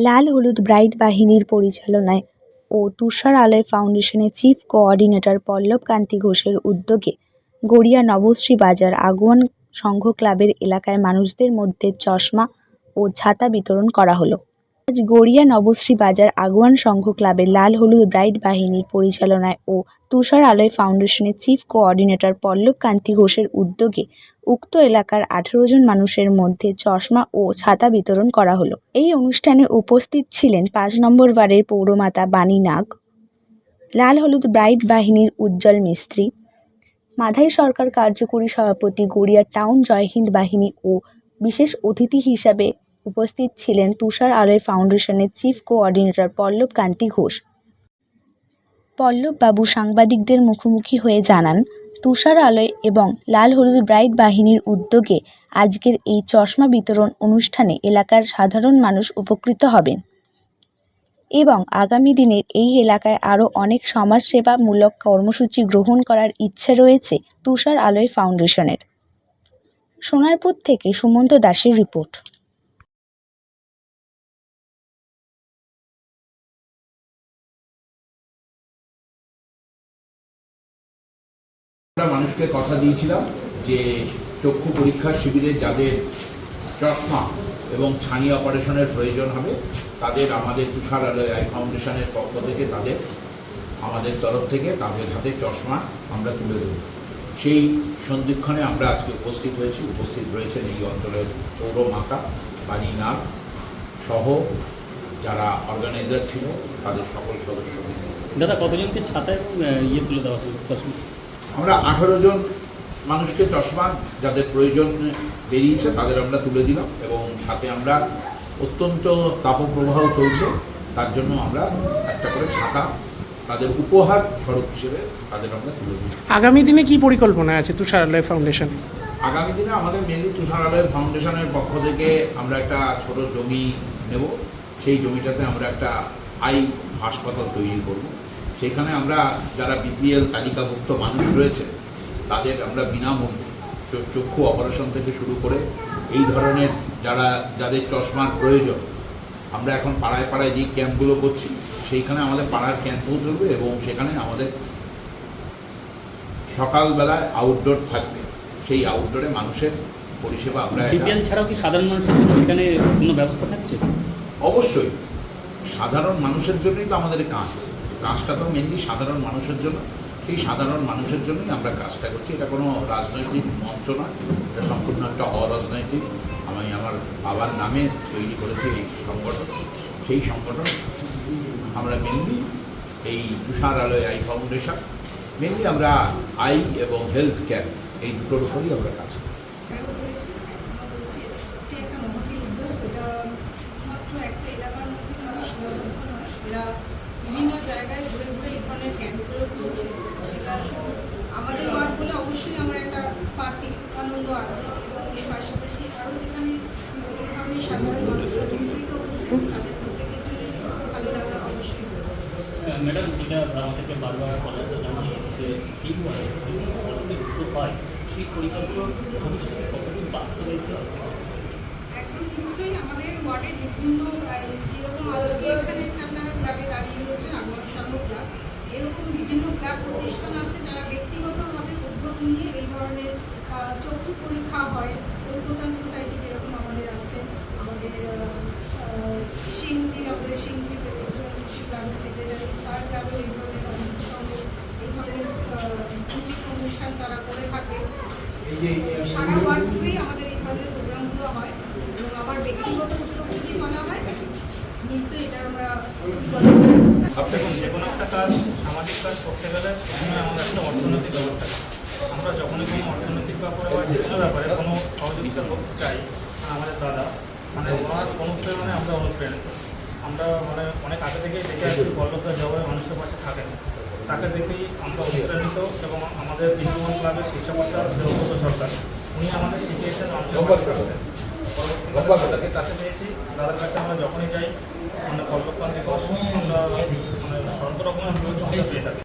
লাল হলুদ ব্রাইট বাহিনীর পরিচালনায় ও তুষার আলয় ফাউন্ডেশনের চিফ কোঅর্ডিনেটর পল্লব কান্তি ঘোষের উদ্যোগে গড়িয়া নবশ্রী বাজার আগুয়ান সংঘ ক্লাবের এলাকায় মানুষদের মধ্যে চশমা ও ছাতা বিতরণ করা হলো। আজ গড়িয়া নবশ্রী বাজার আগুয়ান সংঘ ক্লাবের লাল হলুদ ব্রাইড বাহিনীর পরিচালনায় ও তুষার আলয় ফাউন্ডেশনের চিফ কোঅর্ডিনেটর পল্লব কান্তি ঘোষের উদ্যোগে উক্ত এলাকার আঠেরো জন মানুষের মধ্যে চশমা ও ছাতা বিতরণ করা হলো। এই অনুষ্ঠানে উপস্থিত ছিলেন পাঁচ নম্বর ওয়ার্ডের পৌরমাতা বাণী নাগ, লাল হলুদ ব্রাইড বাহিনীর উজ্জ্বল মিস্ত্রি, মাধাই সরকার কার্যকরী সভাপতি গড়িয়া টাউন জয়হিন্দ বাহিনী ও বিশেষ অতিথি হিসাবে উপস্থিত ছিলেন তুষার আলয় ফাউন্ডেশনের চিফ কোঅর্ডিনেটর পল্লব কান্তি ঘোষ। পল্লববাবু সাংবাদিকদের মুখোমুখি হয়ে জানান, তুষার আলয় এবং লাল হলুদ ব্রাইট বাহিনীর উদ্যোগে আজকের এই চশমা বিতরণ অনুষ্ঠানে এলাকার সাধারণ মানুষ উপকৃত হবেন। এবং আগামী দিনের এই এলাকায় আরও অনেক সমাজসেবামূলক কর্মসূচি গ্রহণ করার ইচ্ছে রয়েছে তুষার আলয় ফাউন্ডেশনের। সোনারপুর থেকে সুমন্ত দাসের রিপোর্ট। আমরা মানুষকে কথা দিয়েছিলাম যে চক্ষু পরীক্ষা শিবিরে যাদের চশমা এবং ছানি অপারেশনের প্রয়োজন হবে, তাদের আমাদের তুষার আলয় আই ফাউন্ডেশনের পক্ষ থেকে, তাদের আমাদের তরফ থেকে তাদের হাতে চশমা আমরা তুলে দেব। সেই সন্ধিক্ষণে আমরা আজকে উপস্থিত হয়েছি। উপস্থিত রয়েছেন এই অঞ্চলের পৌর মাতা বাণী নাগ সহ যারা অর্গানাইজার ছিল, তাদের সকল সদস্য দাদা, কতজনকে ছাতা এবং ইয়ে তুলে দেওয়া চশমা? আমরা আঠারো জন মানুষকে চশমা যাদের প্রয়োজন বেরিয়েছে তাদের আমরা তুলে দিলাম এবং সাথে আমরা অত্যন্ত তাপপ্রবাহ চলছে। তার জন্য আমরা একটা করে ছাতা তাদের উপহার স্বরূপ হিসেবে তাদের আমরা তুলে দিই আগামী দিনে কি পরিকল্পনা আছে তুষারালয় ফাউন্ডেশন? আগামী দিনে আমাদের মেনলি তুষারালয় ফাউন্ডেশনের পক্ষ থেকে আমরা একটা ছোট জমি নেব। সেই জমিটাতে আমরা একটা আই হাসপাতাল তৈরি করব। সেখানে আমরা যারা বিপিএল তালিকাভুক্ত মানুষ রয়েছে তাদের আমরা বিনামূল্যে চক্ষু অপারেশন থেকে শুরু করে এই ধরনের যারা যাদের চশমার প্রয়োজন আমরা এখন পাড়ায় পাড়ায় যে ক্যাম্পগুলো করছি সেইখানে আমাদের পাড়ার ক্যাম্পও চলবে এবং সেখানে আমাদের সকালবেলায় আউটডোর থাকবে। সেই আউটডোরে মানুষের পরিষেবা আমরা বিপিএল ছাড়াও কি সাধারণ মানুষের জন্য সেখানে কোনো ব্যবস্থা থাকছে? অবশ্যই। সাধারণ মানুষের জন্যই তো আমাদের কাজ। কাজটা তো মেনলি সাধারণ মানুষের জন্য। সেই সাধারণ মানুষের জন্যই আমরা কাজটা করছি। এটা কোনো রাজনৈতিক মঞ্চ নয় এটা সম্পূর্ণ একটা অরাজনৈতিক। আমি আমার বাবার নামে তৈরি করেছি এই সংগঠন। সেই সংগঠন আমরা মেনলি এই Tushar Aloy eye foundation mainly আমরা আই এবং হেলথ কেয়ার এই দুটোর উপরই আমরা কাজ করি। সীমাবদ্ধ নয়। এরা বিভিন্ন জায়গায় ঘুরে ঘুরে এই ধরনের ক্যাম্পগুলো করছে সেটা আমাদের ওয়ার্ড বলে অবশ্যই আমার একটা পার্টি আনন্দ আছে এবং এর পাশাপাশি আরও যেখানে এই ধরনের সাধারণ মানুষরা উপকৃত হচ্ছে তাদের প্রত্যেকের জন্যই ভালো লাগা অবশ্যই হচ্ছে ম্যাডাম যেটা আমাদেরকে বারবার বলা যে সেই পরিকল্পনা ভবিষ্যতে কতদিন বাস্তবায়িত একদম নিশ্চয়ই আমাদের ওয়ার্ডের বিভিন্ন যেরকম আজকে এখানে একটা ক্লাবে দাঁড়িয়ে রয়েছেন আগমন সংঘ ক্লাব। এরকম বিভিন্ন ক্লাব প্রতিষ্ঠান আছে যারা ব্যক্তিগতভাবে উদ্যোগ নিয়ে এই ধরনের চক্ষু পরীক্ষা হয়। ঐক্যতান সোসাইটি যেরকম আমাদের আছে আমাদের সিংজি আমাদের সিংজি ক্লাবের সেক্রেটারি তার ক্লাবের এই ধরনের অনেক এই ধরনের অনুষ্ঠান তারা করে থাকে। সারা ওয়ার্ড জুড়েই আমাদের এই ধরনের প্রোগ্রামগুলো হয়। এবং আমার ব্যক্তিগত উদ্যোগ যদি বলা হয় নিশ্চয়ই এটা একটা কাজ সামাজিক কাজ করতে গেলে প্রথমে আমাদের একটা অর্থনৈতিক ব্যাপার আমরা যখনই কোনো অর্থনৈতিক ব্যাপারে ব্যাপারে কোনো সহযোগিতা চাই, আমাদের দাদা মানে ওনার অনুপ্রেরণায় আমরা অনুপ্রাণিত। আমরা মানে অনেক আগে থেকেই দেখে আসছি বল্লভদা যেভাবে মানুষের পাশে থাকেন। তাকে দেখেই আমরা অনুপ্রাণিত এবং আমাদের বিদ্যমান ক্লাবের শিক্ষকতা দেবব্রত সরকার, উনি আমাদের শিখিয়েছেন আমাদের কাছে পেয়েছি। দাদার কাছে আমরা যখনই যাই মানে কল্পকান্তি আমরা সর্ব রকমের সুযোগ সুবিধা পেয়ে থাকি।